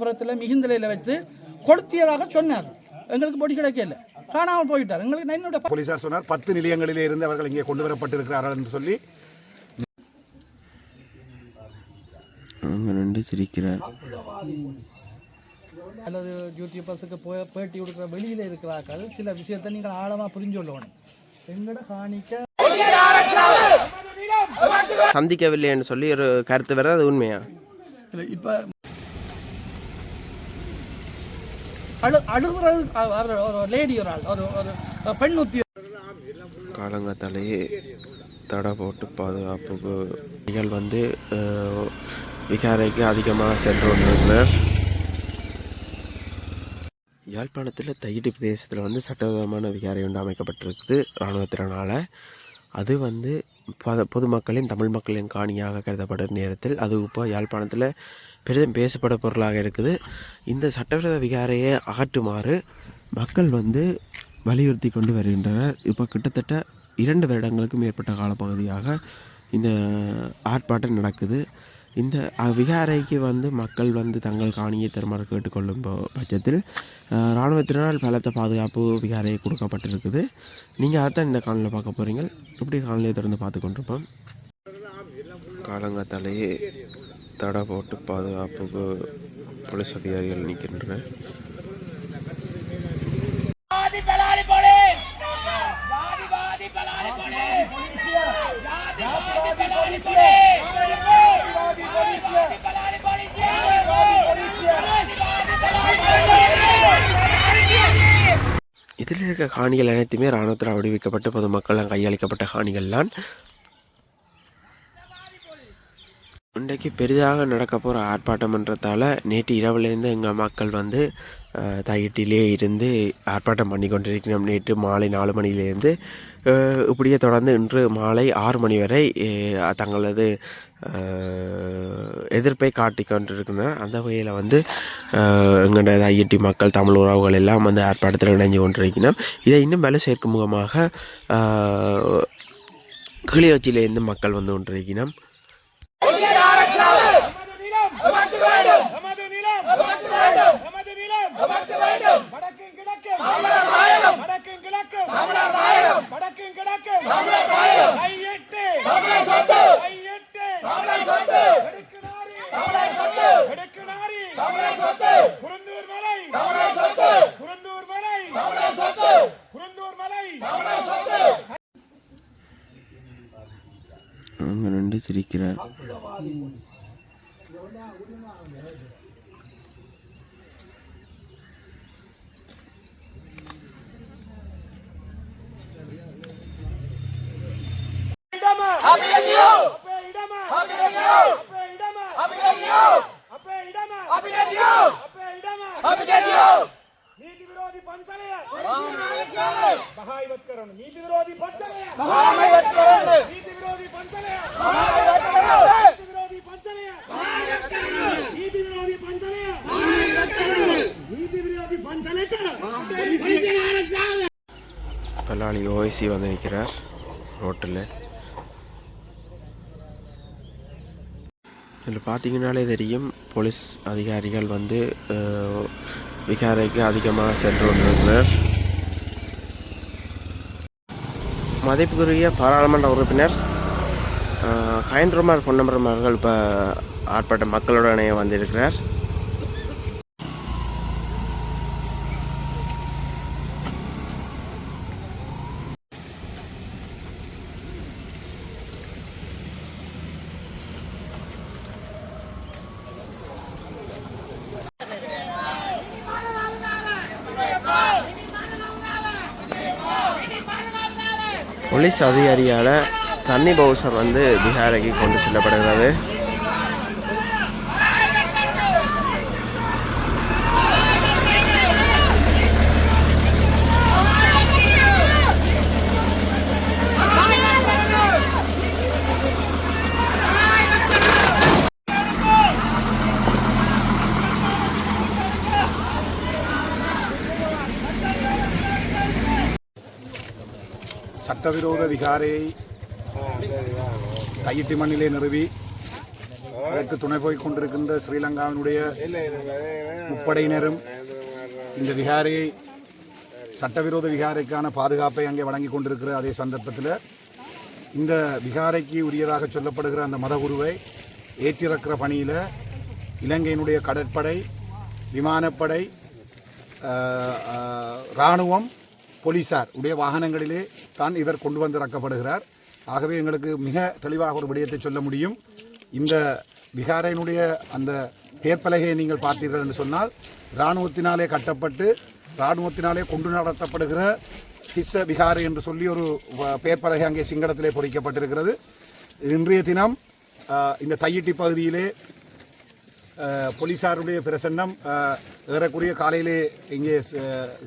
புறத்தில் மிகுந்தலையில் வைத்து கொடுத்தியதாக சொன்னார். எங்களுக்கு பொடி கிடைக்கல. காணாமல் போயிட்டார். எங்களுக்கு என்னோட போலீசார் சொன்னார் பத்து நிலையங்களிலே இருந்து அவர்கள் இங்கே கொண்டு வரப்பட்டிருக்கிறார்கள் என்று சொல்லி. அங்கே நின்று சிரிக்கிறார். அல்லது யூடியூபர்ஸுக்கு போ பேட்டி கொடுக்குற வெளியில் இருக்கிறார்கள். சில விஷயத்தை நீங்கள் ஆழமாக புரிஞ்சு கொள்ளணும். எங்களோட காணிக்க சந்திக்கவில்லைன்னு சொல்லி ஒரு கருத்து வருது அது உண்மையா? இல்லை இப்போ அழு அழுகுறது ஒரு- லேடி ஒரு ஆள் ஒரு ஒரு பெண் உத்திய காலங்கத்தாலேயே தடை போட்டு பாதுகாப்பு நிகழ் வந்து விகாரைக்கு அதிகமாக சென்று கொண்டிருக்கிறார் யாழ்ப்பாணத்தில் தையிட்டு பிரதேசத்தில் வந்து சட்டவிரோதமான விகாரை ஒன்று அமைக்கப்பட்டிருக்குது இராணுவத்தினரால் அது வந்து ப பொதுமக்களின் தமிழ் மக்களின் காணியாக கருதப்படும் நேரத்தில் அது இப்போ யாழ்ப்பாணத்தில் பெரிதும் பேசப்பட பொருளாக இருக்குது. இந்த சட்டவிரோத விகாரையை அகற்றுமாறு மக்கள் வந்து வலியுறுத்தி கொண்டு வருகின்றனர். இப்போ கிட்டத்தட்ட இரண்டு வருடங்களுக்கும் மேற்பட்ட காலப்பகுதியாக இந்த ஆர்ப்பாட்டம் நடக்குது. இந்த விகாரைக்கு வந்து மக்கள் வந்து தங்கள் காணியை தருமாறு கேட்டுக்கொள்ளும் பட்சத்தில் இராணுவத்தினால் பலத்த பாதுகாப்பு விகாரை கொடுக்கப்பட்டிருக்குது. நீங்கள் அதைத்தான் இந்த காணொலியில் பார்க்க போகிறீங்க இப்படி காணொலியை தொடர்ந்து பார்த்து கொண்டிருப்போம்? காலங்காத்தாலேயே தடை போட்டு பாதுகாப்புக்கு போலீஸ் அதிகாரிகள் நிற்கின்றனர் இதில் இருக்க காணிகள் அனைத்துமே இராணுவத்தில் விடுவிக்கப்பட்டு பொதுமக்களால் கையளிக்கப்பட்ட காணிகள்லாம் இன்றைக்கு பெரிதாக நடக்க போகிற ஆர்ப்பாட்டம்ன்றதால நேற்று இரவுலேருந்து எங்கள் மக்கள் வந்து தயிட்டிலே இருந்து ஆர்ப்பாட்டம் பண்ணி கொண்டிருக்கிறோம். நேற்று மாலை நாலு மணியிலேருந்து இப்படியே தொடர்ந்து இன்று மாலை ஆறு மணி வரை தங்களது எதிர்ப்பை காட்டிக் கொண்டிருக்கின்றனர் அந்த வகையில் வந்து அஹ், எங்களோட ஐஐடி மக்கள் தமிழ் உறவுகள் எல்லாம் வந்து ஆர்ப்பாட்டத்தில் இணைஞ்சு கொண்டிருக்கிறோம் இதை இன்னும் வேலை சேர்க்கும் முகமாக அஹ், கிளிநொச்சியிலேருந்து மக்கள் வந்து கொண்டிருக்கிறோம் கிழக்கும் வடக்கும் கிழக்கும். கையெட்டு. கையெட்டு. எடுக்குநாரி எடுக்குநாரி குருந்தூர் மலை. குருந்தூர் மலை. குருந்தூர் மலை. அங்கே நின்று சிரிக்கிறார். ನೀತಿ ವಿರೋಧಿ ಪಂಚಲೆಯ ಮಹಾಯವತ್ಕರಣ ನೀತಿ ವಿರೋಧಿ ಪಂಚಲೆಯ ನೀತಿ ವಿರೋಧಿ ಪಂಚಲೆಯ ನೀತಿ ವಿರೋಧಿ ಪಂಚಲೆಯ ನೀತಿ ವಿರೋಧಿ ಪಂಚಲೆಯ ನೀತಿ ವಿರೋಧಿ ಪಂಚಲೆತ பல்லாளி ஓய்சி வந்து நிற்கிறார் ரோட்டில் இதில் பார்த்தீங்கன்னாலே தெரியும் போலீஸ் அதிகாரிகள் வந்து விகாரைக்கு அதிகமாக சென்று கொண்டிருக்கிறார் மதிப்புக்குரிய பாராளுமன்ற உறுப்பினர் அஹ், கயந்திரமார் பொன்னம்பரம் அவர்கள் இப்போ ஆர்ப்பாட்ட மக்களுடனே வந்திருக்கிறார். போலீஸ் அதிகாரியால் தண்ணி பவுசர் வந்து பிஹாரைக்கு கொண்டு செல்லப்படுகிறது. சட்டவிரோத விகாரையை கையிட்டி மண்ணிலே நிறுவி அதற்கு துணை போய் கொண்டிருக்கின்ற ஸ்ரீலங்காவினுடைய முப்படையினரும் இந்த விகாரையை சட்டவிரோத விகாரைக்கான பாதுகாப்பை அங்கே வழங்கி கொண்டிருக்கிற அதே சந்தர்ப்பத்தில் இந்த விகாரைக்கு உரியதாக சொல்லப்படுகிற அந்த மதகுருவை ஏற்றிறக்கிற பணியில் இலங்கையினுடைய கடற்படை விமானப்படை இராணுவம் போலீசார் உடைய வாகனங்களிலே தான் இவர் கொண்டு வந்து இறக்கப்படுகிறார் ஆகவே எங்களுக்கு மிக தெளிவாக ஒரு விடயத்தை சொல்ல முடியும். இந்த விகாரையினுடைய அந்த பேர்பலகையை நீங்கள் பார்த்தீர்கள் என்று சொன்னால் இராணுவத்தினாலே கட்டப்பட்டு இராணுவத்தினாலே கொண்டு நடத்தப்படுகிற திஸ்ஸ விகாரை என்று சொல்லி ஒரு வ- அங்கே சிங்களத்திலே பொறிக்கப்பட்டிருக்கிறது. இன்றைய தினம் இந்த தையிட்டி பகுதியிலே போலீஸாருடைய போலீசாருடைய பிரசன்னம் ஏறக்குரிய காலையிலே இங்கே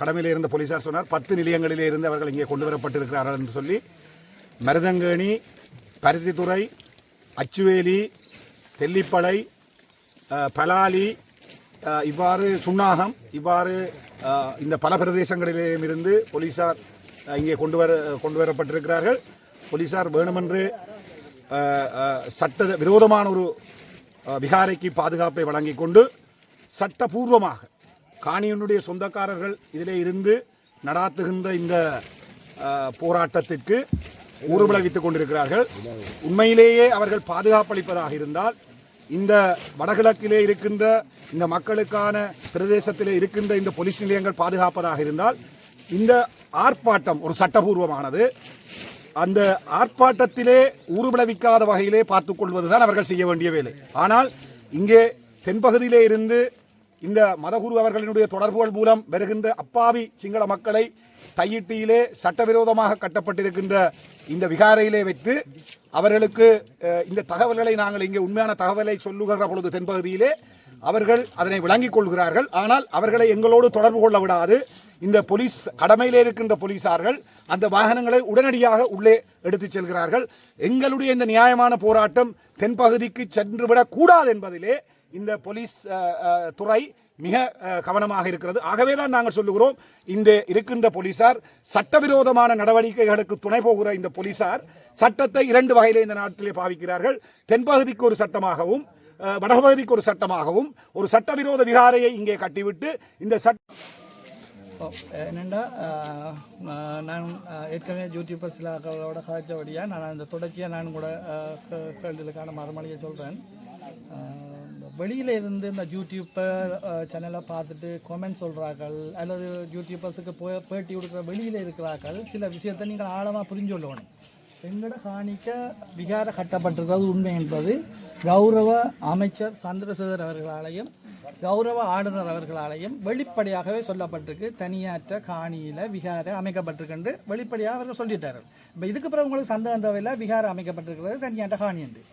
கடமையில் இருந்த போலீசார் சொன்னார். பத்து நிலையங்களிலே இருந்து அவர்கள் இங்கே கொண்டு வரப்பட்டிருக்கிறார்கள் என்று சொல்லி. மருதங்கேணி பருத்தித்துறை அச்சுவேலி தெல்லிப்பளை பலாலி இவ்வாறு சுண்ணாகம் இவ்வாறு இந்த பல பிரதேசங்களிலேயும் இருந்து போலீசார் இங்கே கொண்டு வர கொண்டு வரப்பட்டிருக்கிறார்கள். போலீசார் வேணுமென்று சட்ட விரோதமான ஒரு விகாரைக்கு பாதுகாப்பை வழங்கிக் கொண்டு சட்டபூர்வமாக காணியனுடைய சொந்தக்காரர்கள் இதிலே இருந்து நடாத்துகின்ற இந்த போராட்டத்திற்கு ஊர்வலவித்துக் கொண்டிருக்கிறார்கள். உண்மையிலேயே அவர்கள் பாதுகாப்பளிப்பதாக இருந்தால் இந்த வடகிழக்கிலே இருக்கின்ற இந்த மக்களுக்கான பிரதேசத்திலே இருக்கின்ற இந்த போலீஸ் நிலையங்கள் பாதுகாப்பதாக இருந்தால் இந்த ஆர்ப்பாட்டம் ஒரு சட்டபூர்வமானது. அந்த ஆர்ப்பாட்டத்திலே ஊர்வலவிக்காத வகையிலே பார்த்து கொள்வதுதான் அவர்கள் செய்ய வேண்டிய வேலை. ஆனால் இங்கே தென்பகுதியிலே இருந்து இந்த மதகுரு அவர்களினுடைய தொடர்புகள் மூலம் வருகின்ற அப்பாவி சிங்கள மக்களை தையிட்டியிலே சட்டவிரோதமாக கட்டப்பட்டிருக்கின்ற இந்த விகாரையிலே வைத்து அவர்களுக்கு இந்த தகவல்களை நாங்கள் இங்கே உண்மையான தகவலை சொல்லுகிற பொழுது தென்பகுதியிலே அவர்கள் அதனை விளங்கிக் கொள்கிறார்கள். ஆனால் அவர்களை எங்களோடு தொடர்பு கொள்ள விடாது. இந்த போலீஸ் கடமையிலே இருக்கின்ற போலீசார்கள் அந்த வாகனங்களை உடனடியாக உள்ளே எடுத்துச் செல்கிறார்கள். எங்களுடைய இந்த நியாயமான போராட்டம் தென்பகுதிக்கு சென்றுவிடக் கூடாது என்பதிலே இந்த போலீஸ் துறை மிக கவனமாக இருக்கிறது. ஆகவே தான் நாங்கள் சொல்லுகிறோம் இந்த இருக்கின்ற போலீசார் சட்டவிரோதமான நடவடிக்கைகளுக்கு துணை போகிற இந்த போலீசார் சட்டத்தை இரண்டு வகையிலே இந்த நாட்டிலே பாவிக்கிறார்கள். தென்பகுதிக்கு ஒரு சட்டமாகவும் வடபகுதிக்கு ஒரு சட்டமாகவும் ஒரு சட்டவிரோத விகாரையை இங்கே கட்டிவிட்டு இந்த சட்ட என்னென்னா நான் நான் ஆஹ், ஏற்கனவே யூடியூபர் கதைச்சபடியாக நான் அந்த தொடர்ச்சியாக நான் கூட கேள்விகளுக்கான மறுமொழியை சொல்கிறேன் வெளியில் இருந்து இந்த யூடியூப்பர் சேனலை பார்த்துட்டு கமெண்ட் சொல்கிறார்கள் அல்லது யூடியூபர்ஸுக்கு போய் பேட்டி கொடுக்குற வெளியில் இருக்கிறார்கள் சில விஷயத்தை நீங்கள் ஆழமாக புரிஞ்சு கொள்ளணும். எங்கட காணிக்க விகார கட்டப்பட்டிருக்கிறது உண்மை என்பது கௌரவ அமைச்சர் சந்திரசேகர் அவர்களாலையும் கௌரவ ஆளுநர் அவர்களாலையும் வெளிப்படையாகவே சொல்லப்பட்டிருக்கு. தனியாற்ற காணியில் விகார அமைக்கப்பட்டிருக்கு வெளிப்படையாக அவர்கள் சொல்லிட்டார்கள். இப்போ இதுக்கு பிறகு உங்களுக்கு சந்தேகம் தேவையில்லை. விகார அமைக்கப்பட்டிருக்கிறது. தனியாற்ற காணி என்று.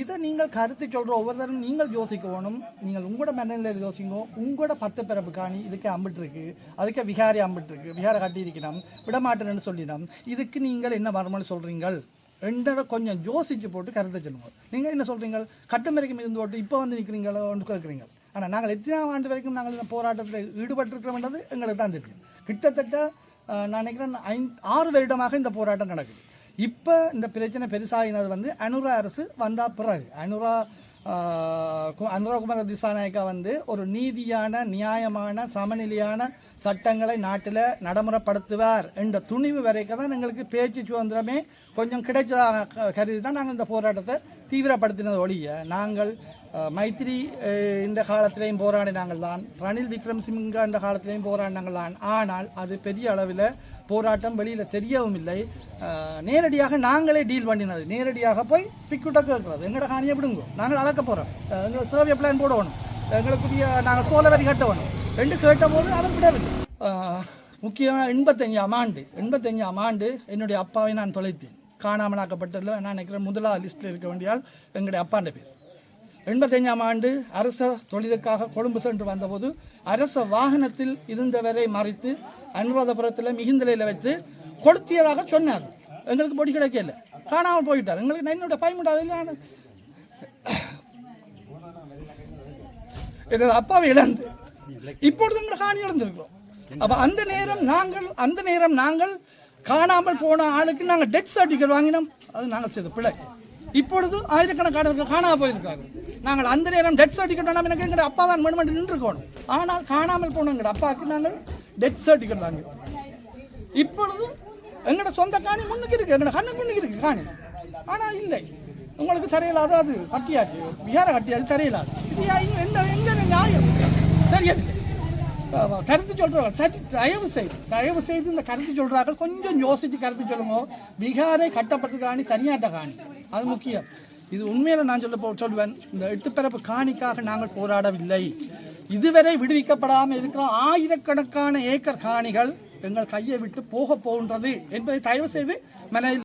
இதை நீங்கள் கருத்து சொல்கிற ஒவ்வொருத்தரும் நீங்கள் யோசிக்கணும் நீங்கள் உங்களோட மனநிலையில் யோசிங்க. உங்களோட பத்து பிறப்பு காணி இதுக்கு அம்பிட்டு இருக்கு. அதுக்கு விகாரி அம்பிட்டுருக்கு விஹாரை விகார கட்டியிருக்கணும் விடமாட்டேன்னு சொல்லினோம் இதுக்கு நீங்கள் என்ன வரமானு சொல்கிறீங்கள் ரெண்டரை கொஞ்சம் யோசிச்சு போட்டு கருத்தை சொல்லுங்கள் நீங்கள் என்ன சொல்கிறீங்க கட்டுமறைக்கும் இருந்து போட்டு இப்போ வந்து நிற்கிறீங்களோன்னு கேட்குறீங்க. ஆனால் நாங்கள் எத்தனாம் ஆண்டு வரைக்கும் நாங்கள் இந்த போராட்டத்தில் ஈடுபட்டிருக்கிறோம்ன்றது எங்களுக்கு தான் தெரியும். கிட்டத்தட்ட நான் நினைக்கிறேன் ஐந்து ஆறு வருடமாக இந்த போராட்டம் நடக்குது. இப்போ இந்த பிரச்சனை பெருசாகினது வந்து அனுரா அரசு வந்த பிறகு. அனுரா ஆஹ், அனுராகுமார திசாநாயக்கா வந்து ஒரு நீதியான நியாயமான சமநிலையான சட்டங்களை நாட்டில் நடைமுறைப்படுத்துவார் என்ற துணிவு வரைக்கும் தான் எங்களுக்கு பேச்சு சுதந்திரமே கொஞ்சம் கிடைச்சதாக க- கருதி தான் நாங்கள் இந்த போராட்டத்தை தீவிரப்படுத்தினது ஒழிய நாங்கள் மைத்திரி இந்த காலத்திலையும் போராடினாங்கள் தான் ரணில் விக்ரம்சிங்க இந்த காலத்திலையும் போராடினாங்கள் தான் ஆனால் அது பெரிய அளவில் போராட்டம் வெளியில் தெரியவும் இல்லை. நேரடியாக நாங்களே டீல் பண்ணினது. நேரடியாக போய் பிக்குட்ட கேட்கறது. எங்களோட காணியை விடுங்க. நாங்கள் அளக்க போகிறோம் எங்களை சர்வே பிளான் போடணும். எங்களுக்குரிய நாங்கள் சோழ வரி கட்ட வேணும். ரெண்டு கேட்டபோது அவர் விடவில்லை. முக்கியமாக எண்பத்தஞ்சாம் ஆண்டு. எண்பத்தஞ்சாம் ஆண்டு என்னுடைய அப்பாவை நான் தொலைத்தேன். காணாமலாக்கப்பட்டதில் நான் நினைக்கிறேன். முதலாவது லிஸ்ட்டில் இருக்க வேண்டியால் எங்களுடைய அப்பாண்ட பேர். எண்பத்தஞ்சாம் ஆண்டு அரச தொழிலுக்காக கொழும்பு சென்று வந்தபோது அரச வாகனத்தில் இருந்தவரை மறைத்து அனுராதபுரத்தில் மிகுந்தலையில் வைத்து கொளுத்தியதாக சொன்னார். எங்களுக்கு பொடி கிடைக்கல. காணாமல் போயிட்டார் எங்களுக்கு என்னோட பயமுடாவில் எனது அப்பாவை இழந்து இப்பொழுது எங்களை காணி இழந்திருக்கிறோம் அப்போ அந்த நேரம் நாங்கள் அந்த நேரம் நாங்கள் காணாமல் போன ஆளுக்கு நாங்கள் டெத் சர்டிஃபிகேட் வாங்கினோம். அது நாங்கள் செய்த பிழை. இப்பொழுது ஆயிரக்கணக்கானவர்கள் காணாமல் போயிருக்காங்க நாங்கள் அந்த நேரம் டெத் சர்டிஃபிகேட் வேணாம் எனக்கு எங்கள் அப்பா தான் மனுமண்டு நின்றுக்கணும் ஆனால் காணாமல் போன எங்கள் அப்பாவுக்கு நாங்கள் டெத் சர்டிஃபிகேட் வாங்கினோம். இப்பொழுது எங்களோட சொந்த காணி முன்னுக்கு இருக்குது எங்களோட கண்ணுக்கு முன்னுக்கு இருக்குது காணி. ஆனால் இல்லை. உங்களுக்கு தெரியலாத அது கட்டியாச்சு? விகார கட்டியாச்சு தெரியலாது. இது எந்த எங்கே நியாயம்? தெரியவில்லை. கருத்து சொல்கிறார்கள் சரி தயவு செய்து தயவு செய்து இந்த கருத்து சொல்கிறார்கள் கொஞ்சம் யோசித்து கருத்து சொல்லுங்க. பீகாரை கட்டப்பட்ட காணி தனியாட்ட காணி. அது முக்கியம். இது உண்மையில் நான் சொல்ல போ- இந்த எட்டுப்பிறப்பு காணிக்காக நாங்கள் போராடவில்லை. இதுவரை விடுவிக்கப்படாமல் இருக்கிற ஆயிரக்கணக்கான ஏக்கர் காணிகள் எங்கள் கையை விட்டு போக போகின்றது என்பதை தயவு செய்து மனதில்